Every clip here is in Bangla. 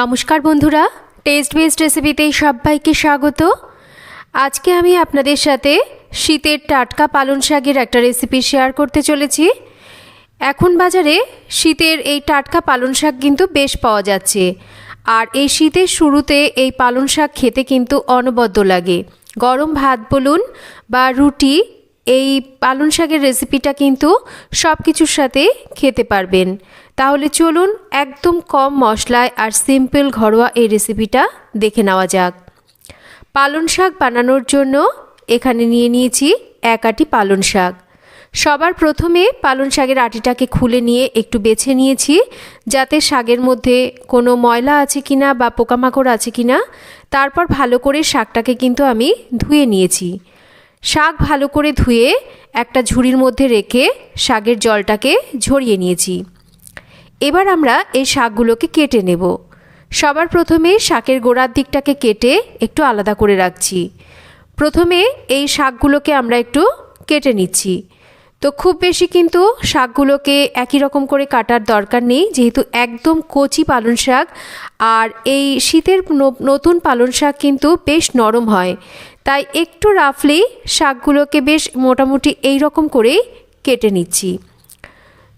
নমস্কার বন্ধুরা টেস্ট বেসড রেসিপিতে সবাইকে স্বাগত। আজকে আমি আপনাদের সাথে শীতের টাটকা পালং শাকের একটা রেসিপি শেয়ার করতে চলেছি। এখন বাজারে শীতের এই টাটকা পালং শাক কিন্তু বেশ পাওয়া যাচ্ছে। আর এই শীতের শুরুতে এই পালং শাক খেতে কিন্তু অনবদ্য লাগে। গরম ভাত বলুন বা রুটি, এই পালং শাকের রেসিপিটা কিন্তু সব কিছুর সাথে খেতে পারবেন। তাহলে চলুন একদম কম মশলায় আর সিম্পল ঘরোয়া এই রেসিপিটা দেখে নেওয়া যাক। পালং শাক বানানোর জন্য এখানে নিয়ে নিয়েছি এক আটি পালং শাক। সবার প্রথমে পালং শাকের আটিটাকে খুলে নিয়ে একটু বেছে নিয়েছি, যাতে শাকের মধ্যে কোনো ময়লা আছে কিনা বা পোকামাকড় আছে কিনা। তারপর ভালো করে শাকটাকে কিন্তু আমি ধুয়ে নিয়েছি। শাক ভালো করে ধুয়ে একটা ঝুড়ির মধ্যে রেখে শাকের জলটাকে ঝরিয়ে নিয়েছি। এবার আমরা এই শাকগুলোকে কেটে নেব। সবার প্রথমে শাকের গোড়ার দিকটাকে কেটে একটু আলাদা করে রাখছি। প্রথমে এই শাকগুলোকে আমরা একটু কেটে নিচ্ছি। তো খুব বেশি কিন্তু শাকগুলোকে একই রকম করে কাটার দরকার নেই, যেহেতু একদম কচি পালং শাক আর এই শীতের নতুন পালং শাক কিন্তু বেশ নরম হয়। তাই একটু রাফলি শাকগুলোকে বেশ মোটামুটি এই রকম করেই কেটে নিচ্ছি।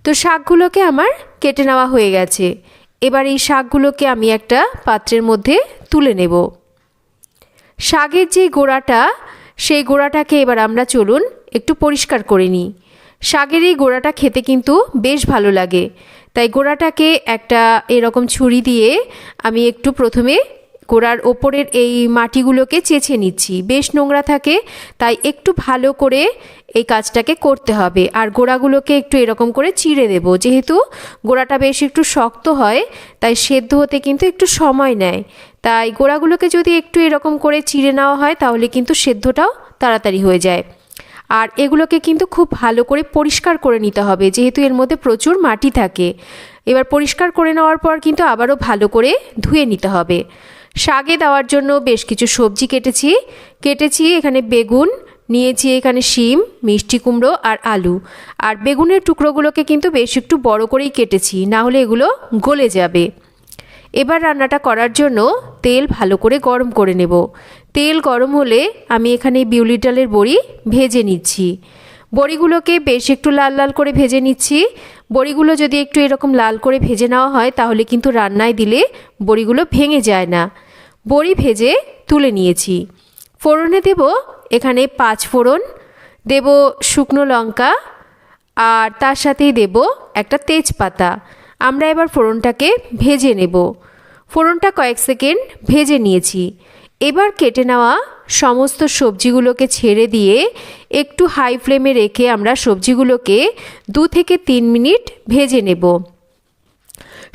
তো শাকগুলোকে আমার কেটে নেওয়া হয়ে গেছে। এবার এই শাকগুলোকে আমি একটা পাত্রের মধ্যে তুলে নেব। শাকের যে গোড়াটা, সেই গোড়াটাকে এবার আমরা চলুন একটু পরিষ্কার করে নিই। শাকের এই গোড়াটা খেতে কিন্তু বেশ ভালো লাগে। তাই গোড়াটাকে একটা এরকম ছুরি দিয়ে আমি একটু প্রথমে গোড়ার ওপরের এই মাটিগুলোকে চেঁচে নিচ্ছি। বেশ নোংরা থাকে, তাই একটু ভালো করে এই কাজটাকে করতে হবে। আর গোড়াগুলোকে একটু এরকম করে চিড়ে দেব যেহেতু গোড়াটা বেশ একটু শক্ত হয়, তাই সেদ্ধ হতে কিন্তু একটু সময় নেয়। তাই গোড়াগুলোকে যদি একটু এরকম করে চিড়ে নেওয়া হয়, তাহলে কিন্তু সেদ্ধটাও তাড়াতাড়ি হয়ে যায়। আর এগুলোকে কিন্তু খুব ভালো করে পরিষ্কার করে নিতে হবে, যেহেতু এর মধ্যে প্রচুর মাটি থাকে। এবার পরিষ্কার করে নেওয়ার পর কিন্তু আবারও ভালো করে ধুয়ে নিতে হবে। শাকে দেওয়ার জন্য বেশ কিছু সবজি কেটেছি। কেটেছি এখানে বেগুন, নিয়েছি এখানে শিম, মিষ্টি কুমড়ো আর আলু। আর বেগুনের টুকরোগুলোকে কিন্তু বেশ একটু বড় করেই কেটেছি, না হলে এগুলো গলে যাবে। এবার রান্নাটা করার জন্য তেল ভালো করে গরম করে নেব। তেল গরম হলে আমি এখানে বিউলি ডালের বড়ি ভেজে নিচ্ছি। বড়িগুলোকে বেশ একটু লাল লাল করে ভেজে নিচ্ছি। বড়িগুলো যদি একটু এরকম লাল করে ভেজে নেওয়া হয়, তাহলে কিন্তু রান্নায় দিলে বড়িগুলো ভেঙে যায় না। বড়ি ভেজে তুলে নিয়েছি। ফোড়নে দেব এখানে পাঁচ ফোড়ন, দেব শুকনো লঙ্কা, আর তার সাথেই দেব একটা তেজপাতা। আমরা এবার ফোড়নটাকে ভেজে নেব। ফোড়নটা কয়েক সেকেন্ড ভেজে নিয়েছি। এবার কেটে নেওয়া সমস্ত সবজিগুলোকে ছেড়ে দিয়ে একটু হাই ফ্লেমে রেখে আমরা সবজিগুলোকে দু থেকে তিন মিনিট ভেজে নেব।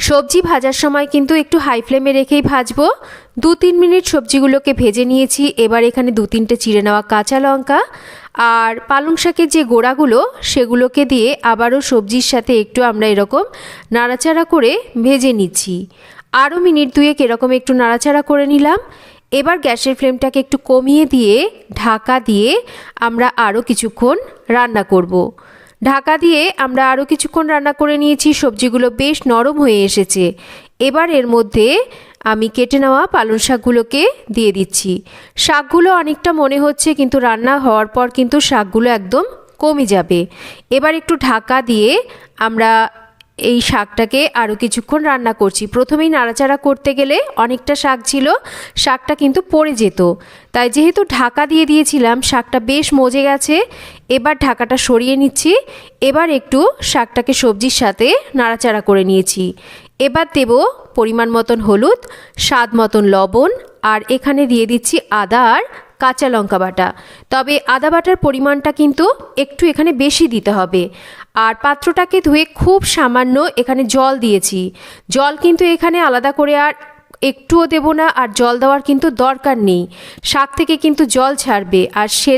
সবজি ভাজার সময় কিন্তু একটু হাই ফ্লেমে রেখেই ভাজবো। দু তিন মিনিট সবজিগুলোকে ভেজে নিয়েছি। এবার এখানে দু তিনটে চিড়ে নেওয়া কাঁচা লঙ্কা আর পালং শাকের যে গোড়াগুলো, সেগুলোকে দিয়ে আবারও সবজির সাথে একটু আমরা এরকম নাড়াচাড়া করে ভেজে নিচ্ছি। আরও মিনিট দুয়েক এরকম একটু নাড়াচাড়া করে নিলাম। এবার গ্যাসের ফ্লেমটাকে একটু কমিয়ে দিয়ে ঢাকা দিয়ে আমরা আরও কিছুক্ষণ রান্না করব। ঢাকা দিয়ে আমরা আরও কিছুক্ষণ রান্না করে নিয়েছি, সবজিগুলো বেশ নরম হয়ে এসেছে। এবার এর মধ্যে আমি কেটে নেওয়া পালং শাকগুলোকে দিয়ে দিচ্ছি। শাকগুলো অনেকটা মনে হচ্ছে কিন্তু রান্না হওয়ার পর কিন্তু শাকগুলো একদম কমে যাবে। এবার একটু ঢাকা দিয়ে আমরা এই শাকটাকে আরও কিছুক্ষণ রান্না করছি। প্রথমেই নাড়াচাড়া করতে গেলে অনেকটা শাক ছিল, শাকটা কিন্তু পড়ে যেত। তাই যেহেতু ঢাকা দিয়ে দিয়েছিলাম, শাকটা বেশ মজে গেছে, এবার ঢাকাটা সরিয়ে নিচ্ছি। এবার একটু শাকটাকে সবজির সাথে নাড়াচাড়া করে নিয়েছি। এবার দেব পরিমাণ মতন হলুদ, স্বাদ মতন লবণ, আর এখানে দিয়ে দিচ্ছি আদা আর কাঁচা লঙ্কা বাটা। তবে আদা বাটার পরিমাণটা কিন্তু একটু এখানে বেশি দিতে হবে। আর পাত্রটাকে ধুয়ে খুব সামান্য এখানে জল দিয়েছি। জল কিন্তু এখানে আলাদা করে আর একটুও দেব না, আর জল দেওয়ার কিন্তু দরকার নেই। শাক থেকে কিন্তু জল ছাড়বে, আর সে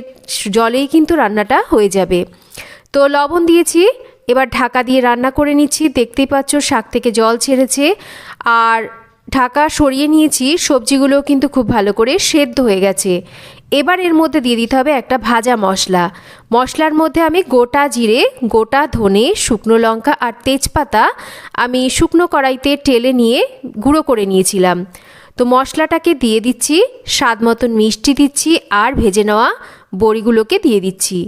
জলেই কিন্তু রান্নাটা হয়ে যাবে। তো লবণ দিয়েছি, এবার ঢাকা দিয়ে রান্না করে নিচ্ছি। দেখতেই পাচ্ছ শাক থেকে জল ছেড়েছে। আর ঢাকা সরিয়ে নিয়েছি, সবজিগুলো কিন্তু খুব ভালো করে সেদ্ধ হয়ে গেছে। এবার এর মধ্যে দিয়ে দিতে হবে একটা ভাজা মশলা। মশলার মধ্যে আমি গোটা জিরে, গোটা ধনে, শুকনো লঙ্কা আর তেজপাতা আমি শুকনো কড়াইতে টেলে নিয়ে গুঁড়ো করে নিয়েছিলাম। তো মশলাটাকে দিয়ে দিচ্ছি, স্বাদ মতন মিষ্টি দিচ্ছি আর ভেজে নেওয়া বড়িগুলোকে দিয়ে দিচ্ছি।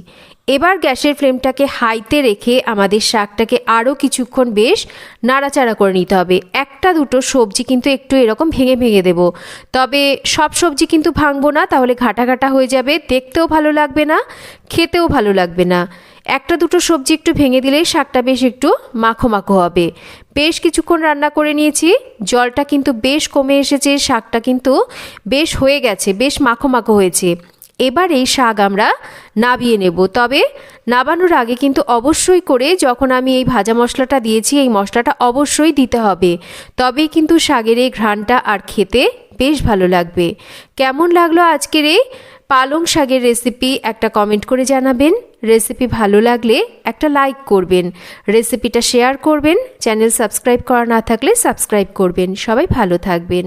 এবার গ্যাসের ফ্লেমটাকে হাইতে রেখে আমাদের শাকটাকে আরও কিছুক্ষণ বেশ নাড়াচাড়া করে নিতে হবে। একটা দুটো সবজি কিন্তু একটু এরকম ভেঙে ভেঙে দেব। তবে সব সবজি কিন্তু ভাঙবো না, তাহলে ঘাটা ঘাটা হয়ে যাবে। দেখতেও ভালো লাগবে না, খেতেও ভালো লাগবে না। একটা দুটো সবজি একটু ভেঙে দিলেই শাকটা বেশ একটু মাখো মাখো হবে। বেশ কিছুক্ষণ রান্না করে নিয়েছি। জলটা কিন্তু বেশ কমে এসেছে, শাকটা কিন্তু বেশ হয়ে গেছে, বেশ মাখো মাখো হয়েছে। এবার এই শাক আমরা নাবিয়ে নেব। তবে নাবানোর আগে কিন্তু অবশ্যই করে যখন আমি এই ভাজা মশলাটা দিয়েছি, এই মশলাটা অবশ্যই দিতে হবে। তবেই কিন্তু শাকের এই ঘ্রাণটা আর খেতে বেশ ভালো লাগবে। কেমন লাগল আজকের এই পালং শাকের রেসিপি একটা কমেন্ট করে জানাবেন। রেসিপি ভালো লাগলে একটা লাইক করবেন। রেসিপিটা শেয়ার করবেন। চ্যানেল সাবস্ক্রাইব করা না থাকলে সাবস্ক্রাইব করবেন। সবাই ভালো থাকবেন।